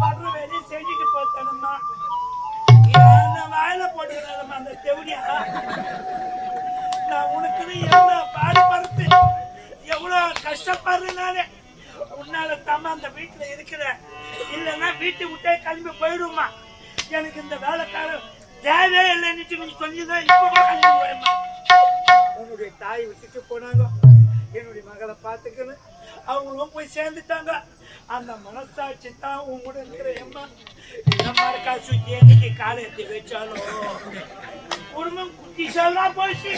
வர்ற வேலையை செஞ்சுட்டு போத்தணுமா என்ன வாயில போட்டுக்கிறாரம்மா அந்த தெவடியா நான் உனக்குன்னு எவ்வளவு பாடுபடுத்து எவ்வளவு கஷ்டப்படுறேன் நானு. உன்னால தாமா அந்த வீட்டுல இருக்கிற இல்லைன்னா வீட்டை விட்டே கிளம்பி போயிடுமா எனக்கு இந்த வேலைக்காரன் தேவையே இல்லைன்னு நீ சொல்லிதான் இப்ப கிளம்பி போயம்மா உன்னுடைய தாய் விட்டுட்டு போனாலும் என்னுடைய மகளை பார்த்துக்கணும். அவங்களும் போய் சேர்ந்துட்டாங்க. அந்த மனசாட்சி தான் உங்களோட கூட இருக்கிற எம்மா. நம்ம காசு என்னைக்கு காலை எடுத்து வச்சாலும்? குடும்பம் குட்டிசெல்லாம் போச்சு.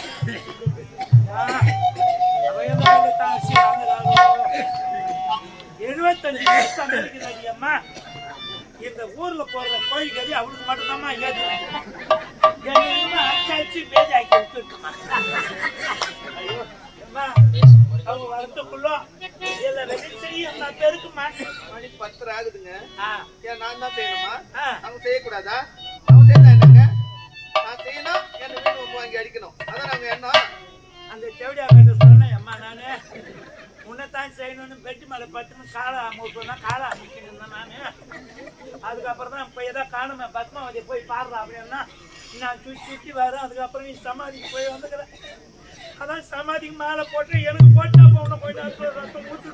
எழுபத்தஞ்சு வருஷம் இருக்கிறாடி அம்மா. இந்த ஊர்ல போற கோழி கறி அவளுக்கு மட்டும்தாம்மா ஏது? என்ன அச்சாச்சு பேதி பெருக்குமா மணி பத்தரை ஆகுதுங்க. ஏன் நான் தான் செய்யணுமா? அவங்க செய்யக்கூடாதா? அவங்க என்னங்க? நான் செய்யணும் என்ன வீடு வாங்கி அடிக்கணும். அதான் நாங்க என்ன? அந்த தேவடியா கிட்ட சொன்னேன் அம்மா நானு உன்னைத்தான் செய்யணும்னு பெட்டு மேல பட்டுன்னு காலை அமுக்கணும்னா காலை அமைக்கணும் நானு. அதுக்கப்புறம் தான் இப்போ ஏதோ காணுமே பத்மாவதி போய் பாடுறா அப்படின்னா நான் சுற்றி சுற்றி வரேன் அதுக்கப்புறம் நீ சமாதிக்கு போய் வந்துக்கிறேன். அதான் சமாதிக்கு மேலே போட்டு எனக்கு போட்டா போன போயிட்டா அடுத்த ரத்தம் ஊத்து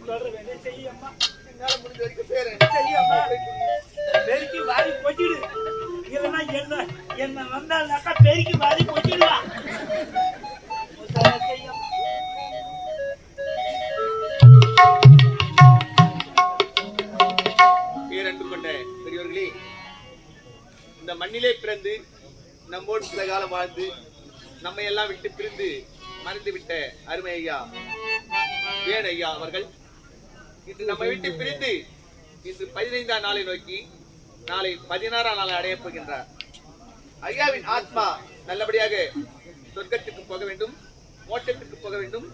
சொல்ற செய்யம்மா என்னால முடிஞ்ச வரைக்கும் செய்யறேன் செய்யம்மா பெருக்கி வாரி கொட்டிடு இல்லைன்னா என்ன? என்ன வந்தால்னாக்கா பெருக்கி வாரி கொட்டிடுவா செய்யும் பேரன்பு கொண்ட பெரியவர்களே இந்த மண்ணிலே பிறந்து நம்மோடு சில காலம் வாழ்ந்து நம்மை எல்லாம் விட்டு பிரிந்து மறைந்து விட்ட அருமை ஐயா வேணு ஐயா அவர்கள்? இன்று நம்மை விட்டு பிரிந்து இன்று பதினைந்தாம் நாளை நோக்கி நாளை பதினாறாம் நாளை அடையப் போகின்றார். ஐயாவின் ஆத்மா நல்லபடியாக சொர்க்கத்துக்கு போக வேண்டும் மோட்சத்துக்கு போக வேண்டும்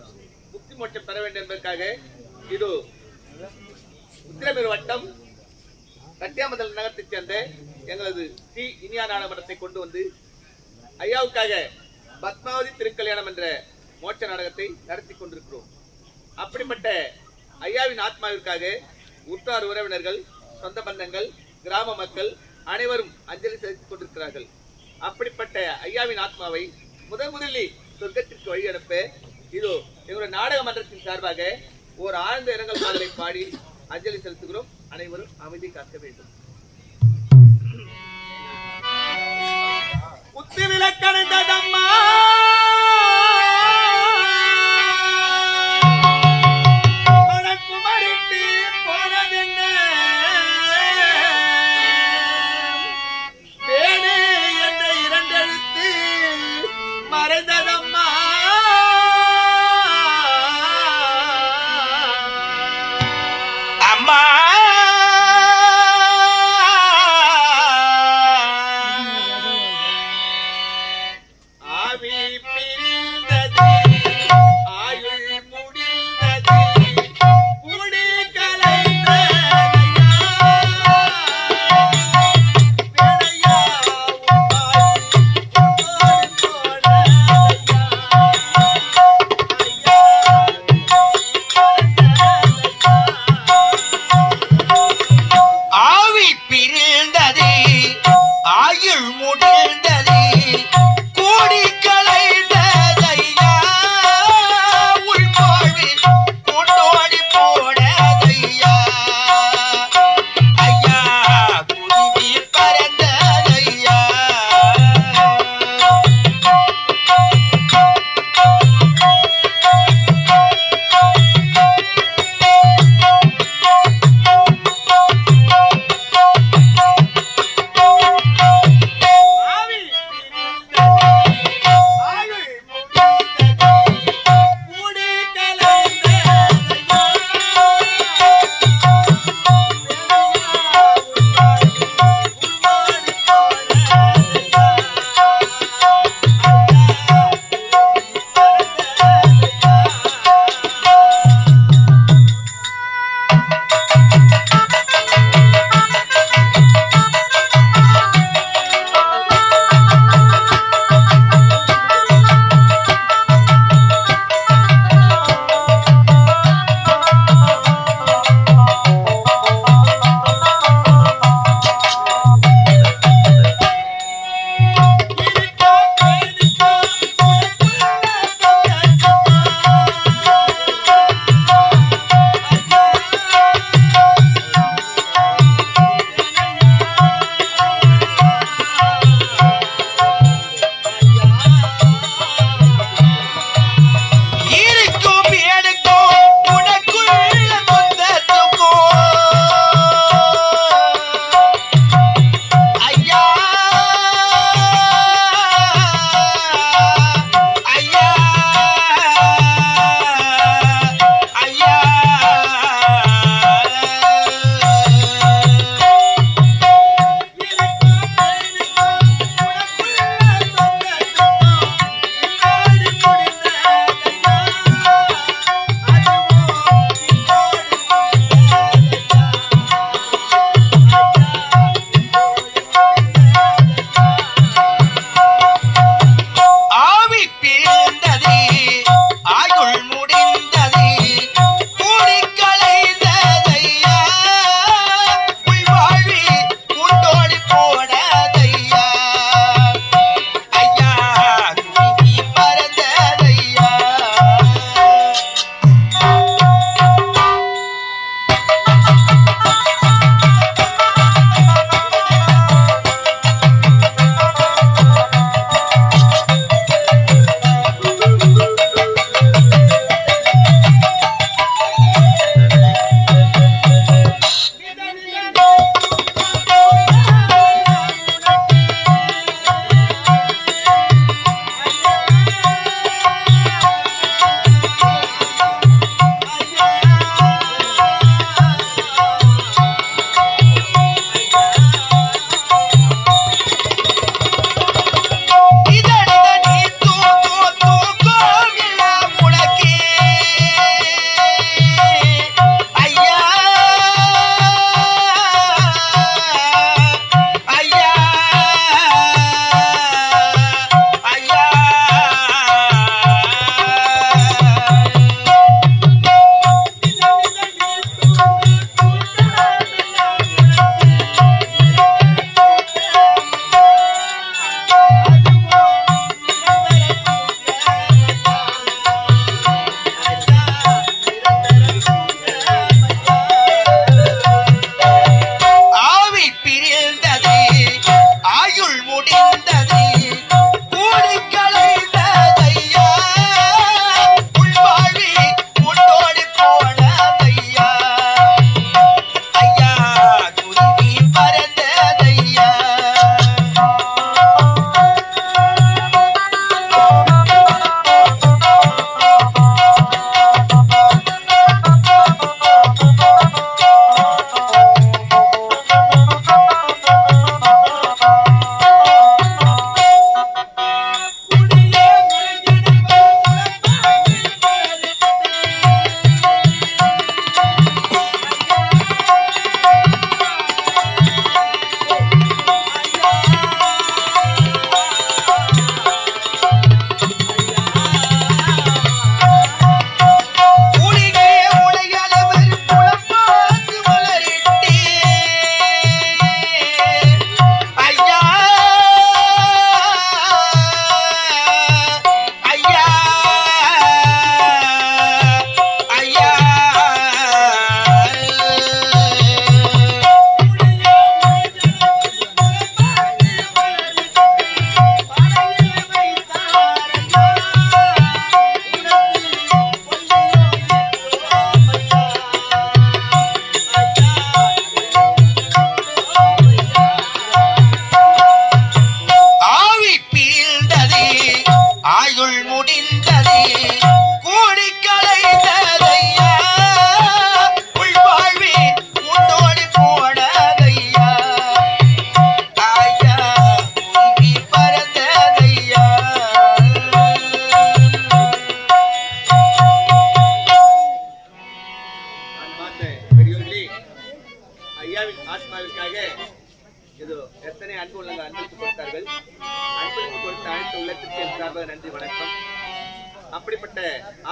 முக்தி மோட்சம் பெற வேண்டும் என்பதற்காக இது உத்திரமேரு வட்டம் கட்டியாமதல் நகரத்தைச் சேர்ந்த எங்களது ஸ்ரீ இனியா நாடகத்தை கொண்டு வந்து ஐயாவுக்காக பத்மாவதி திருக்கல்யாணம் என்ற மோட்ச நாடகத்தை நடத்தி கொண்டிருக்கிறோம். அப்படிப்பட்ட ஐயாவின் ஆத்மாவிற்காக உற்றார் உறவினர்கள் சொந்த பந்தங்கள் கிராம மக்கள் அனைவரும் அஞ்சலி செலுத்திக் கொண்டிருக்கிறார்கள். அப்படிப்பட்ட ஐயாவின் ஆத்மாவை முதன் முதலில் சொர்க்கத்திற்கு வழி அனுப்ப இதோ எங்களுடைய நாடக மன்றத்தின் சார்பாக ஒரு ஆழ்ந்த இரங்கல் பாடலை பாடி அஞ்சலி செலுத்துகிறோம். அனைவரும் அமைதி காக்க வேண்டும். குத்து விளக்கணைந்ததம்மா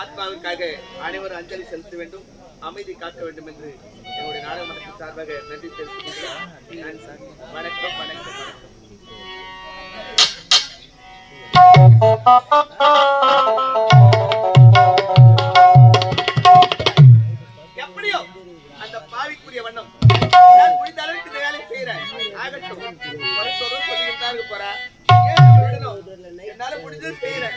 ஆத்மாவிற்காக அனைவரும் அஞ்சலி செலுத்த வேண்டும் அமைதி காக்க வேண்டும் என்று என்னுடைய நாடக சார்பாக நன்றி தெரிவித்துக்கிறேன் வணக்கம் வணக்கம் எப்படியோ அந்த பாவிக்குரிய வண்ணம் நான் முடிந்த அளவுக்கு இந்த வேலையை செய்யறேன் ஆகட்டும். குறை சொல்லிக்கிட்டு தான் இருக்க போறா என்னால முடிஞ்சது செய்யறேன்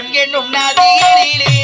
கண் என்னும் நதியிலே